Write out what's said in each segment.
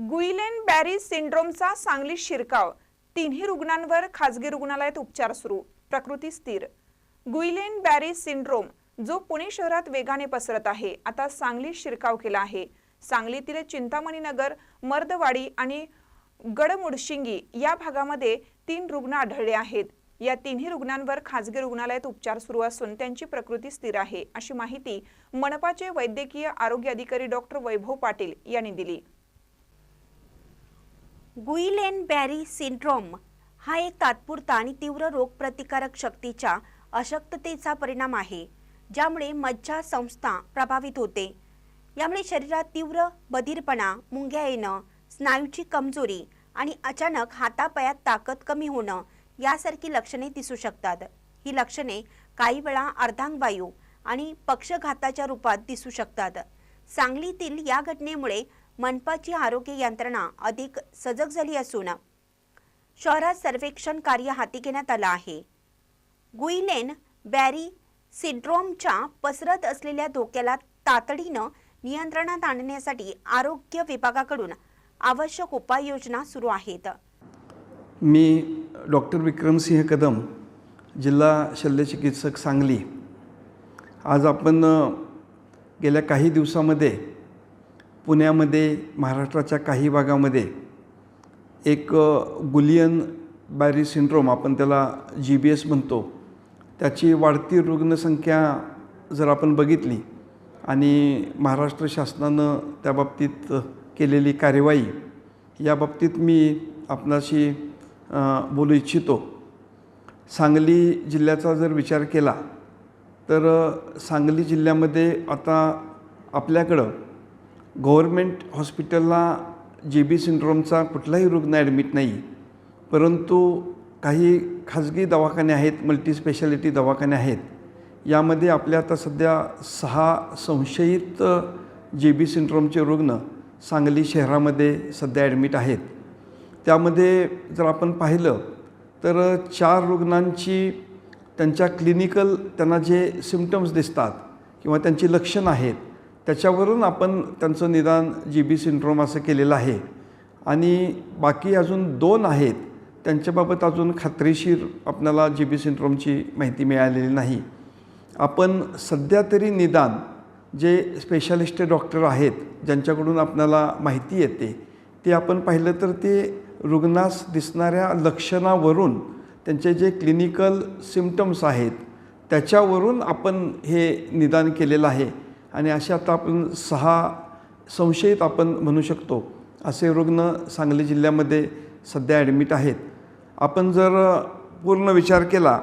गुईलेन Barré सिंड्रोमचा सांगलीत शिरकाव. तिन्ही रुग्णांवर खाजगी रुग्णालयात उपचार सुरू. प्रकृती स्थिर. गुईलेन बॅरी सिंड्रोम जो पुणे शहरात वेगाने पसरत आहे आता सांगलीत शिरकाव केला आहे. सांगलीतील चिंतामणी नगर मर्दवाडी आणि गडमुडशिंगी या भागामध्ये तीन रुग्ण आढळले आहेत. या तिन्ही रुग्णांवर खासगी रुग्णालयात उपचार सुरू असून त्यांची प्रकृती स्थिर आहे अशी माहिती मनपाचे वैद्यकीय आरोग्य अधिकारी डॉक्टर वैभव पाटील यांनी दिली. गुईलेन बॅरी सिंड्रोम हा एक तात्पुरता आणि तीव्र रोगप्रतिकारक शक्तीच्या अशक्ततेचा परिणाम आहे ज्यामुळे मज्जा संस्था प्रभावित होते. यामुळे शरीरात तीव्र बधीरपणा मुंग्या येणं स्नायूची कमजोरी आणि अचानक हातापायात ताकद कमी होणं यासारखी लक्षणे दिसू शकतात. ही लक्षणे काही वेळा अर्धांगवायू आणि पक्षघाताच्या रूपात दिसू शकतात. सांगलीतील या घटनेमुळे मनपाची आरोग्य यंत्रणा अधिक सजग झाली असून शहरात सर्वेक्षण कार्य हाती घेण्यात आलं आहे. गुईलेन बॅरी सिंड्रोमच्या पसरत असलेल्या धोक्याला तातडीनं नियंत्रणात आणण्यासाठी आरोग्य विभागाकडून आवश्यक उपाययोजना सुरू आहेत. मी डॉक्टर विक्रमसिंह कदम जिल्हा शल्यचिकित्सक सांगली. आज आपण गेल्या काही दिवसामध्ये पुण्यामध्ये महाराष्ट्राच्या काही भागामध्ये एक गुलियन बॅरी सिंड्रोम आपण त्याला जी बी एस म्हणतो. त्याची वाढती रुग्णसंख्या जर आपण बघितली आणि महाराष्ट्र शासनानं त्या बाबतीत केलेली कार्यवाही या बाबतीत मी आपणाशी बोलू इच्छितो. सांगली जिल्ह्याचा जर विचार केला तर सांगली जिल्ह्यामध्ये आता आपल्याकडं गव्हर्मेंट हॉस्पिटलला जे बी सिंड्रोमचा कुठलाही रुग्ण ॲडमिट नाही परंतु काही खाजगी दवाखाने आहेत मल्टीस्पेशालिटी दवाखाने आहेत यामध्ये आपल्या आता सध्या सहा संशयित जे बी सिंड्रोमचे रुग्ण सांगली शहरामध्ये सध्या ॲडमिट आहेत. त्यामध्ये जर आपण पाहिलं तर चार रुग्णांची त्यांच्या क्लिनिकल त्यांना जे सिमटम्स दिसतात किंवा त्यांची लक्षणं आहेत त्याच्यावरून आपण त्यांचं निदान जी बी सिंड्रोम असं केलेलं आहे. आणि बाकी अजून दोन आहेत त्यांच्याबाबत अजून खात्रीशीर आपल्याला जी बी सिंड्रोमची माहिती मिळालेली नाही. आपण सध्या तरी निदान जे स्पेशालिस्ट डॉक्टर आहेत ज्यांच्याकडून आपल्याला माहिती येते ते आपण पाहिलं तर ते रुग्णास दिसणाऱ्या लक्षणावरून त्यांचे जे क्लिनिकल सिमटम्स आहेत त्याच्यावरून आपण हे निदान केलेलं आहे. आणि असे आता आपण सहा संशयित आपण म्हणू शकतो. असे रुग्ण सांगली जिल्ह्यामध्ये सध्या ॲडमिट आहेत. आपण जर पूर्ण विचार केला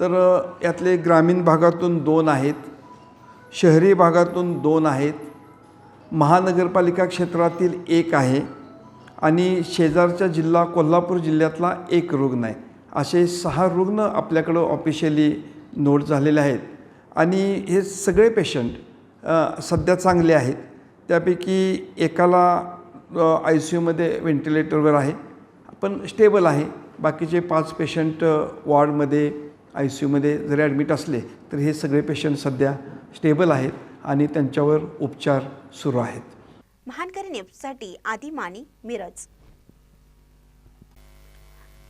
तर यातले ग्रामीण भागातून दोन आहेत शहरी भागातून दोन आहेत महानगरपालिका क्षेत्रातील एक आहे आणि शेजारच्या जिल्हा कोल्हापूर जिल्ह्यातला एक रुग्ण आहे. असे सहा रुग्ण आपल्याकडं ऑफिशियली नोट झालेले आहेत. आणि हे सगळे पेशंट सध्या चांगले आहेत. त्यापैकी एकाला आय सी यूमध्ये व्हेंटिलेटरवर आहे. पण स्टेबल आहे. बाकीचे पाच पेशंट वॉर्डमध्ये आय सी यूमध्ये जरी ॲडमिट असले तर हे सगळे पेशंट सध्या स्टेबल आहेत आणि त्यांच्यावर उपचार सुरू आहेत. महानकरी न्यूजसाठी आदी मानी मिरज.